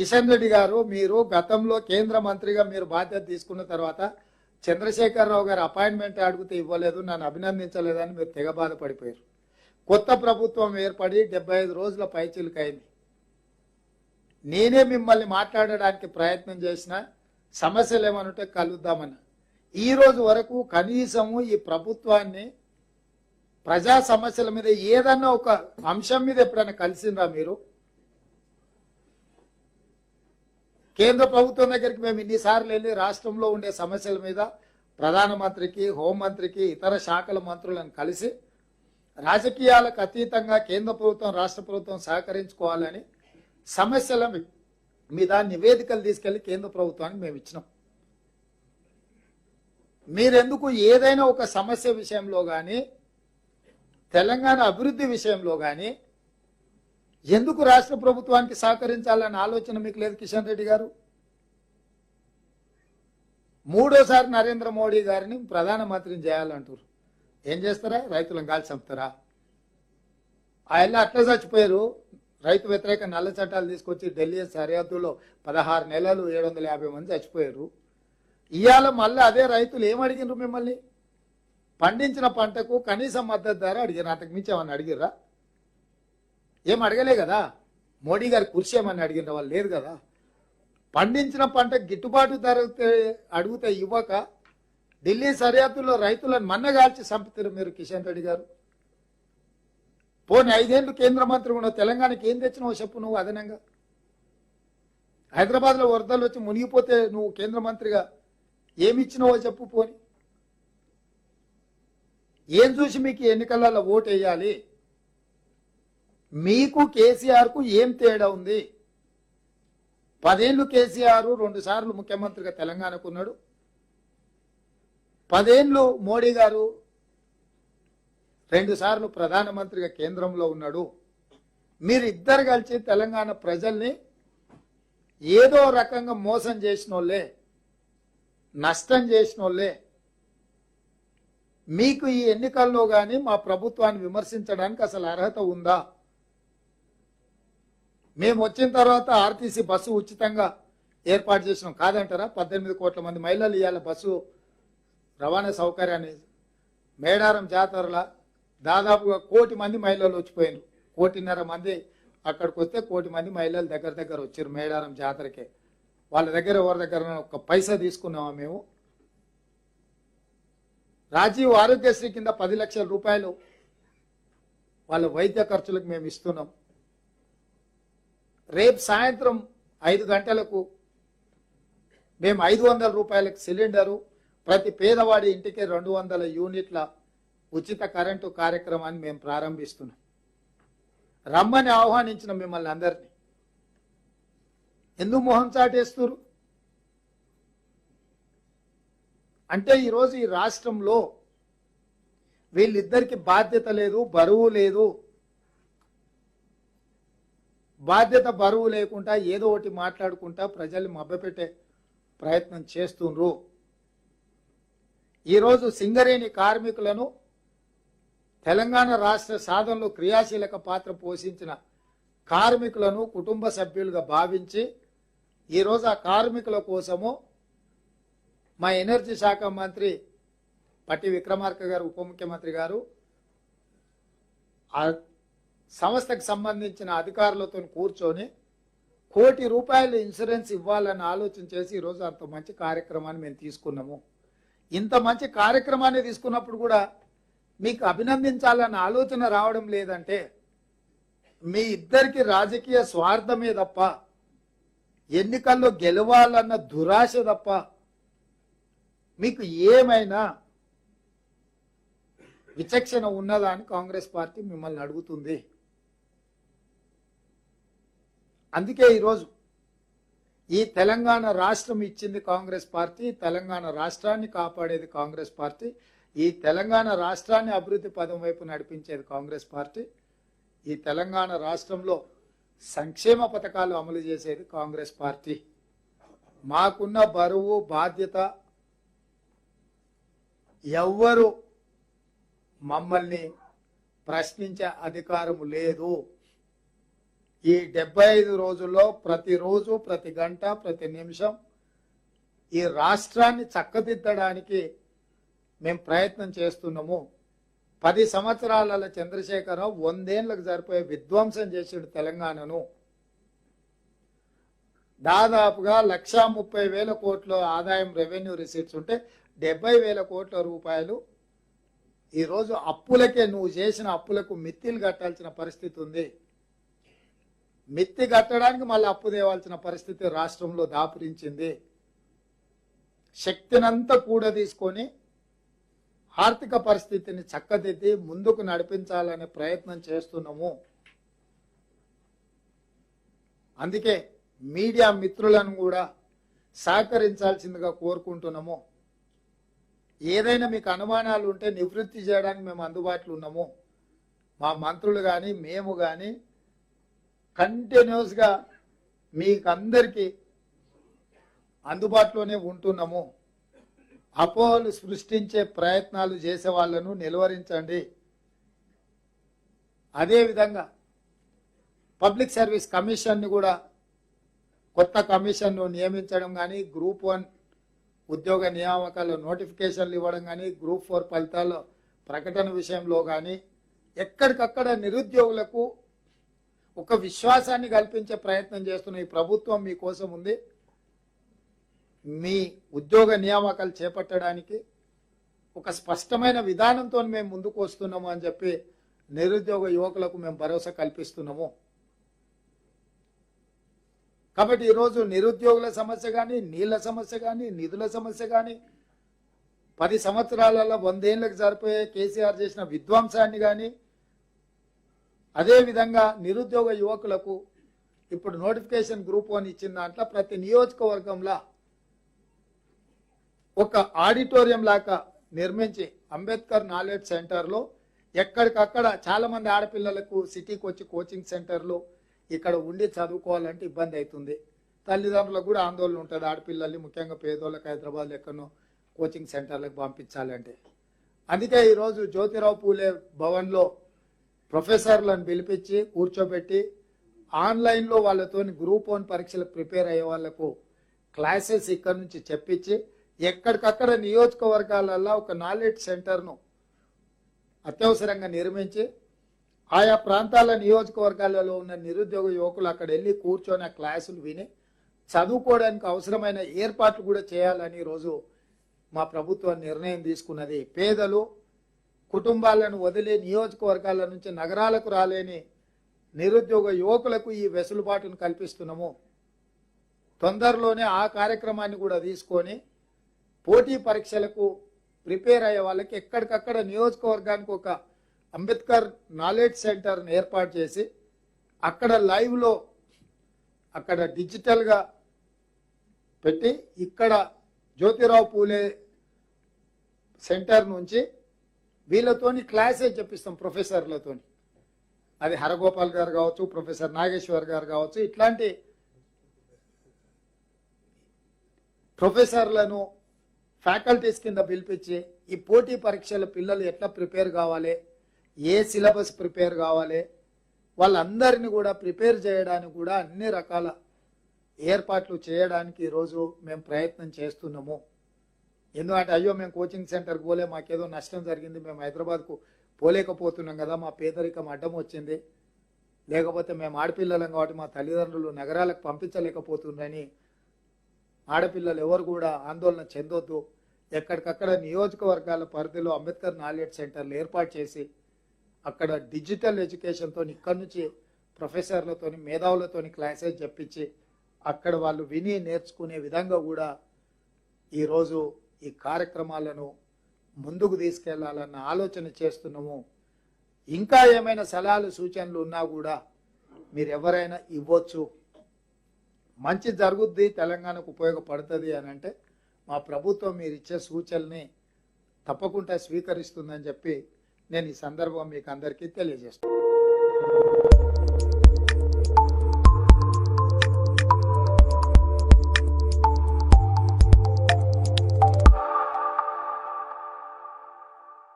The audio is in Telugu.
కిషన్ రెడ్డి గారు మీరు గతంలో కేంద్ర మంత్రిగా మీరు బాధ్యత తీసుకున్న తర్వాత చంద్రశేఖరరావు గారు అపాయింట్మెంట్ అడిగితే ఇవ్వలేదు నన్ను అభినందించలేదని మీరు తెగ బాధపడిపోయారు. కొత్త ప్రభుత్వం ఏర్పడి డెబ్బై ఐదు రోజుల పైచిలుకైంది. నేనే మిమ్మల్ని మాట్లాడడానికి ప్రయత్నం చేసిన సమస్యలు ఏమనుంటే కలుద్దామని ఈ రోజు వరకు కనీసము ఈ ప్రభుత్వాన్ని ప్రజా సమస్యల మీద ఏదన్నా ఒక అంశం మీద ఎప్పుడైనా కలిసిందా మీరు? కేంద్ర ప్రభుత్వం దగ్గరికి మేము ఇన్నిసార్లు వెళ్ళి రాష్ట్రంలో ఉండే సమస్యల మీద ప్రధానమంత్రికి హోంమంత్రికి ఇతర శాఖల మంత్రులను కలిసి రాజకీయాలకు అతీతంగా కేంద్ర ప్రభుత్వం రాష్ట్ర ప్రభుత్వం సహకరించుకోవాలని సమస్యల మీద నివేదికలు తీసుకెళ్ళి కేంద్ర ప్రభుత్వానికి మేము ఇచ్చినాం. మీరెందుకు ఏదైనా ఒక సమస్య విషయంలో కానీ తెలంగాణ అభివృద్ధి విషయంలో కానీ ఎందుకు రాష్ట్ర ప్రభుత్వానికి సహకరించాలనే ఆలోచన మీకు లేదు కిషన్ రెడ్డి గారు? మూడోసారి నరేంద్ర మోడీ గారిని ప్రధానమంత్రిని చేయాలంటారు ఏం చేస్తారా? రైతులను కాల్చి చంపుతారా? ఆయన అట్లా చచ్చిపోయారు. రైతు వ్యతిరేక నల్ల చట్టాలు తీసుకొచ్చి ఢిల్లీ సరిహద్దులో పదహారు నెలలు ఏడు వందల యాభై మంది చచ్చిపోయారు. ఇవాళ మళ్ళీ అదే రైతులు ఏం అడిగినారు మిమ్మల్ని? పండించిన పంటకు కనీస మద్దతు ధర అడిగారు అంతకు మించి ఏమన్నా అడిగిర్రా? ఏం అడగలే కదా? మోడీ గారు కుర్చీ ఏమని అడిగిన వాళ్ళు లేదు కదా. పండించిన పంట గిట్టుబాటు ధర అడిగితే ఇవ్వక ఢిల్లీ సరిహద్దులో రైతులను మన్నగాల్చి చంపుతారు మీరు కిషన్ రెడ్డి గారు. పోనీ ఐదేళ్ళు కేంద్ర మంత్రి ఉన్నావు తెలంగాణకి ఏం తెచ్చినావు చెప్పు నువ్వు అదనంగా. హైదరాబాద్లో వరదలు వచ్చి మునిగిపోతే నువ్వు కేంద్ర మంత్రిగా ఏమి ఇచ్చినావో చెప్పు పోని. ఏం చూసి మీకు ఎన్నికలలో ఓటు వేయాలి మీకు కేసీఆర్కు ఏం తేడా ఉంది? పదేళ్ళు కేసీఆర్ రెండు సార్లు ముఖ్యమంత్రిగా తెలంగాణకు ఉన్నాడు. పదేళ్ళు మోడీ గారు రెండుసార్లు ప్రధానమంత్రిగా కేంద్రంలో ఉన్నాడు. మీరు ఇద్దరు కలిసి తెలంగాణ ప్రజల్ని ఏదో రకంగా మోసం చేసిన వాళ్ళే నష్టం చేసిన వాళ్ళే మీకు ఈ ఎన్నికల్లో కానీ మా ప్రభుత్వాన్ని విమర్శించడానికి అసలు అర్హత ఉందా? మేము వచ్చిన తర్వాత ఆర్టీసీ బస్సు ఉచితంగా ఏర్పాటు చేసినాం. కాదంటారా? పద్దెనిమిది కోట్ల మంది మహిళలు ఇవాళ బస్సు రవాణా సౌకర్యాన్ని మేడారం జాతరల దాదాపుగా కోటి మంది మహిళలు వచ్చిపోయినారు. కోటిన్నర మంది అక్కడికి వస్తే కోటి మంది మహిళలు దగ్గర దగ్గర వచ్చారు మేడారం జాతరకే. వాళ్ళ దగ్గర ఎవరి దగ్గర ఒక పైసా తీసుకున్నామా మేము? రాజీవ్ ఆరోగ్యశ్రీ కింద పది లక్షల రూపాయలు వాళ్ళ వైద్య ఖర్చులకు మేము ఇస్తున్నాం. రేపు సాయంత్రం ఐదు గంటలకు మేము ఐదు వందల రూపాయలకు సిలిండరు ప్రతి పేదవాడి ఇంటికి రెండు వందల యూనిట్ల ఉచిత కరెంటు కార్యక్రమాన్ని మేము ప్రారంభిస్తున్నాం. రమ్మని ఆహ్వానించిన మిమ్మల్ని అందరినీ. ఎందుకు మొహం చాటేస్తున్నారు? అంటే ఈరోజు ఈ రాష్ట్రంలో వీళ్ళిద్దరికి బాధ్యత లేదు బరువు లేదు. బాధ్యత బరువు లేకుండా ఏదో ఒకటి మాట్లాడుకుంటా ప్రజల్ని మభ్యపెట్టే ప్రయత్నం చేస్తుండ్రు. ఈరోజు సింగరేణి కార్మికులను తెలంగాణ రాష్ట్ర సాధనలో క్రియాశీలక పాత్ర పోషించిన కార్మికులను కుటుంబ సభ్యులుగా భావించి ఈరోజు ఆ కార్మికుల కోసము మా ఎనర్జీ శాఖ మంత్రి పట్టి విక్రమార్క గారు ఉప ముఖ్యమంత్రి గారు సంస్థకు సంబంధించిన అధికారులతో కూర్చొని కోటి రూపాయలు ఇన్సూరెన్స్ ఇవ్వాలని ఆలోచన చేసి ఈరోజు అంత మంచి కార్యక్రమాన్ని మేము తీసుకున్నాము. ఇంత మంచి కార్యక్రమాన్ని తీసుకున్నప్పుడు కూడా మీకు అభినందించాలన్న ఆలోచన రావడం లేదంటే మీ ఇద్దరికి రాజకీయ స్వార్థమే తప్ప ఎన్నికల్లో గెలవాలన్న దురాశ తప్ప మీకు ఏమైనా విచక్షణ ఉన్నదా అని కాంగ్రెస్ పార్టీ మిమ్మల్ని అడుగుతుంది. అందుకే ఈరోజు ఈ తెలంగాణ రాష్ట్రం ఇచ్చింది కాంగ్రెస్ పార్టీ తెలంగాణ రాష్ట్రాన్ని కాపాడేది కాంగ్రెస్ పార్టీ ఈ తెలంగాణ రాష్ట్రాన్ని అభివృద్ధి పదం వైపు నడిపించేది కాంగ్రెస్ పార్టీ ఈ తెలంగాణ రాష్ట్రంలో సంక్షేమ పథకాలు అమలు చేసేది కాంగ్రెస్ పార్టీ. మాకున్న బరువు బాధ్యత ఎవ్వరు మమ్మల్ని ప్రశ్నించే అధికారం లేదు. ఈ డెబ్బై ఐదు రోజుల్లో ప్రతిరోజు ప్రతి గంట ప్రతి నిమిషం ఈ రాష్ట్రాన్ని చక్కదిద్దడానికి మేము ప్రయత్నం చేస్తున్నాము. పది సంవత్సరాల చంద్రశేఖరరావు వందేళ్ళకు సరిపోయే విధ్వంసం చేసాడు తెలంగాణను. దాదాపుగా లక్షా ముప్పై వేల కోట్ల ఆదాయం రెవెన్యూ రిసీట్స్ ఉంటే డెబ్బై వేల కోట్ల రూపాయలు ఈరోజు అప్పులకే నువ్వు చేసిన అప్పులకు మిత్తిలు కట్టాల్సిన పరిస్థితి ఉంది. మిత్తి కట్టడానికి మళ్ళీ అప్పు తేవాల్సిన పరిస్థితి రాష్ట్రంలో దాపురించింది. శక్తినంతా కూడా తీసుకొని ఆర్థిక పరిస్థితిని చక్కదిద్ది ముందుకు నడిపించాలనే ప్రయత్నం చేస్తున్నాము. అందుకే మీడియా మిత్రులను కూడా సహకరించాల్సిందిగా కోరుకుంటున్నాము. ఏదైనా మీకు అనుమానాలు ఉంటే నివృత్తి చేయడానికి మేము అందుబాటులో ఉన్నాము. మా మంత్రులు కానీ మేము కానీ కంటిన్యూస్గా మీకు అందరికీ అందుబాటులోనే ఉంటున్నాము. అపోహలు సృష్టించే ప్రయత్నాలు చేసే వాళ్ళను నిలువరించండి. అదేవిధంగా పబ్లిక్ సర్వీస్ కమిషన్ని కూడా కొత్త కమిషన్ను నియమించడం కానీ గ్రూప్ వన్ ఉద్యోగ నియామకాలు నోటిఫికేషన్లు ఇవ్వడం కానీ గ్రూప్ ఫోర్ ఫలితాల్లో ప్రకటన విషయంలో కానీ ఎక్కడికక్కడ నిరుద్యోగులకు ఒక విశ్వాసాన్ని కల్పించే ప్రయత్నం చేస్తున్న ఈ ప్రభుత్వం మీకోసం ఉంది. మీ ఉద్యోగ నియామకాలు చేపట్టడానికి ఒక స్పష్టమైన విధానంతో మేము ముందుకు వస్తున్నాము అని చెప్పి నిరుద్యోగ యువకులకు మేము భరోసా కల్పిస్తున్నాము. కాబట్టి ఈరోజు నిరుద్యోగుల సమస్య కానీ నీళ్ళ సమస్య కానీ నిధుల సమస్య కానీ పది సంవత్సరాలలో వందేళ్ళకు సరిపోయే కేసీఆర్ చేసిన విధ్వంసాన్ని కానీ అదేవిధంగా నిరుద్యోగ యువకులకు ఇప్పుడు నోటిఫికేషన్ గ్రూప్ అని ఇచ్చిన దాంట్లో ప్రతి నియోజకవర్గంలో ఒక ఆడిటోరియం లాగా నిర్మించి అంబేద్కర్ నాలెడ్జ్ సెంటర్లో ఎక్కడికక్కడ చాలా మంది ఆడపిల్లలకు సిటీకి వచ్చి కోచింగ్ సెంటర్లు ఇక్కడ ఉండి చదువుకోవాలంటే ఇబ్బంది అవుతుంది. తల్లిదండ్రులకు కూడా ఆందోళన ఉంటుంది. ఆడపిల్లల్ని ముఖ్యంగా పేదోళ్ళకి హైదరాబాద్ ఎక్కడో కోచింగ్ సెంటర్లకు పంపించాలంటే. అందుకే ఈరోజు జ్యోతిరావు పూలే భవన్లో ప్రొఫెసర్లను పిలిపించి కూర్చోబెట్టి ఆన్లైన్లో వాళ్ళతోని గ్రూప్ వన్ పరీక్షలకు ప్రిపేర్ అయ్యే వాళ్ళకు క్లాసెస్ ఇక్కడ నుంచి చెప్పించి ఎక్కడికక్కడ నియోజకవర్గాలలో ఒక నాలెడ్జ్ సెంటర్ను అత్యవసరంగా నిర్మించి ఆయా ప్రాంతాల నియోజకవర్గాలలో ఉన్న నిరుద్యోగ యువకులు అక్కడ వెళ్ళి కూర్చొని ఆ క్లాసులు విని చదువుకోవడానికి అవసరమైన ఏర్పాట్లు కూడా చేయాలని ఈరోజు మా ప్రభుత్వం నిర్ణయం తీసుకున్నది. పేదలు కుటుంబాలను వదిలి నియోజకవర్గాల నుంచి నగరాలకు రాలేని నిరుద్యోగ యువకులకు ఈ వెసులుబాటును కల్పిస్తున్నాము. తొందరలోనే ఆ కార్యక్రమాన్ని కూడా తీసుకొని పోటీ పరీక్షలకు ప్రిపేర్ అయ్యే వాళ్ళకి ఎక్కడికక్కడ నియోజకవర్గానికి ఒక అంబేద్కర్ నాలెడ్జ్ సెంటర్ని ఏర్పాటు చేసి అక్కడ లైవ్లో అక్కడ డిజిటల్గా పెట్టి ఇక్కడ జ్యోతిరావు పూలే సెంటర్ నుంచి వీళ్ళతోని క్లాసే చెప్పిస్తాం ప్రొఫెసర్లతోని. అది హరగోపాల్ గారు కావచ్చు ప్రొఫెసర్ నాగేశ్వర్ గారు కావచ్చు ఇట్లాంటి ప్రొఫెసర్లను ఫ్యాకల్టీస్ కింద పిలిపించి ఈ పోటీ పరీక్షల పిల్లలు ఎట్లా ప్రిపేర్ కావాలి ఏ సిలబస్ ప్రిపేర్ కావాలి వాళ్ళందరినీ కూడా ప్రిపేర్ చేయడానికి కూడా అన్ని రకాల ఏర్పాట్లు చేయడానికి ఈరోజు మేము ప్రయత్నం చేస్తున్నాము. ఎందుకంటే అయ్యో మేము కోచింగ్ సెంటర్కి పోలే మాకేదో నష్టం జరిగింది మేము హైదరాబాద్కు పోలేకపోతున్నాం కదా మా పేదరికం అడ్డం వచ్చింది. లేకపోతే మేము ఆడపిల్లలం కాబట్టి మా తల్లిదండ్రులు నగరాలకు పంపించలేకపోతుందని ఆడపిల్లలు ఎవరు కూడా ఆందోళన చెందొద్దు. ఎక్కడికక్కడ నియోజకవర్గాల పరిధిలో అంబేద్కర్ నాలెడ్జ్ సెంటర్లు ఏర్పాటు చేసి అక్కడ డిజిటల్ ఎడ్యుకేషన్తో ఇక్కడి నుంచి ప్రొఫెసర్లతోని మేధావులతోని క్లాసెస్ చెప్పించి అక్కడ వాళ్ళు విని నేర్చుకునే విధంగా కూడా ఈరోజు ఈ కార్యక్రమాలను ముందుకు తీసుకెళ్ళాలన్న ఆలోచన చేస్తున్నాము. ఇంకా ఏమైనా సలహాలు సూచనలు ఉన్నా కూడా మీరు ఎవరైనా ఇవ్వచ్చు. మంచి జరుగుద్ది తెలంగాణకు ఉపయోగపడుతుంది అని అంటే మా ప్రభుత్వం మీరు ఇచ్చే సూచనల్ని తప్పకుండా స్వీకరిస్తుందని చెప్పి నేను ఈ సందర్భం మీకు అందరికీ తెలియజేస్తాను